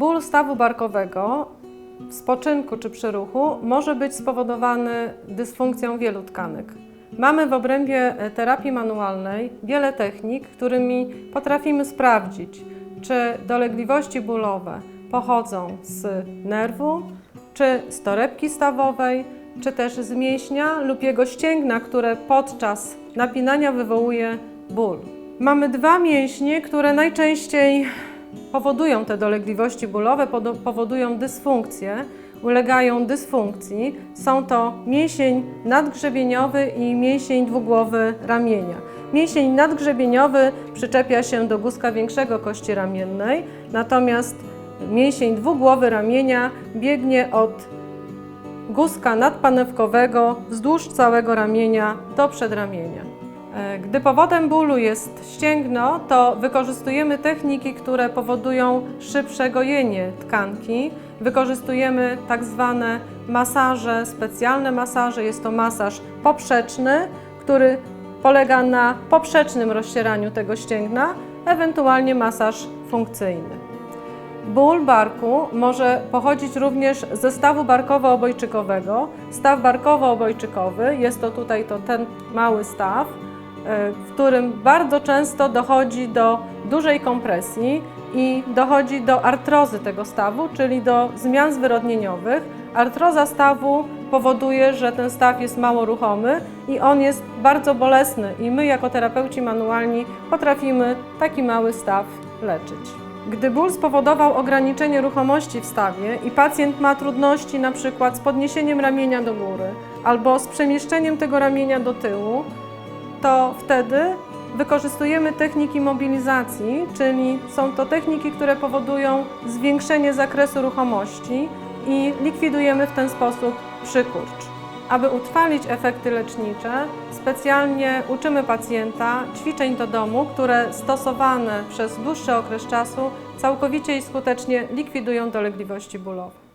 bólu stawu barkowego w spoczynku czy przy ruchu może być spowodowany dysfunkcją wielu tkanek. Mamy w obrębie e, terapii manualnej wiele technik, którymi potrafimy sprawdzić, czy dolegliwości bólowe pochodzą z nerwu, czy z torebki stawowej, czy też z mięśnia lub jego ścięgna, które podczas napinania wywołuje ból. Mamy dwa mięśnie, które najczęściej powodują te dolegliwości bólowe, powodują dysfunkcję, ulegają dysfunkcji. Są to mięsień nadgrzebieniowy i mięsień dwugłowy ramienia. Mięsień nadgrzebieniowy przyczepia się do guzka większego kości ramiennej, natomiast mięsień dwugłowy ramienia biegnie od guzka nadpanewkowego wzdłuż całego ramienia do przedramienia. E, Gdy powodem bólu jest ścięgno, to wykorzystujemy techniki, które powodują szybsze gojenie tkanki. Wykorzystujemy tak zwane masaże, specjalne masaże. Jest to masaż poprzeczny, który polega na poprzecznym rozcieraniu tego ścięgna, ewentualnie masaż funkcyjny. Ból barku może pochodzić również ze stawu barkowo-obojczykowego. Staw barkowo-obojczykowy jest to tutaj to ten mały staw, w którym bardzo często dochodzi do dużej kompresji i dochodzi do artrozy tego stawu, czyli do zmian zwyrodnieniowych. Artroza stawu powoduje, że ten staw jest mało ruchomy i on jest bardzo bolesny i my jako terapeuci manualni potrafimy taki mały staw leczyć. Gdy ból spowodował ograniczenie ruchomości w stawie i pacjent ma trudności na przykład z podniesieniem ramienia do góry albo z przemieszczeniem tego ramienia do tyłu, to wtedy wykorzystujemy techniki mobilizacji, czyli są to techniki, które powodują zwiększenie zakresu ruchomości i likwidujemy w ten sposób przykurcz. Aby utrwalić efekty lecznicze, specjalnie uczymy pacjenta ćwiczeń do domu, które stosowane przez dłuższy okres czasu całkowicie i skutecznie likwidują dolegliwości bólowe.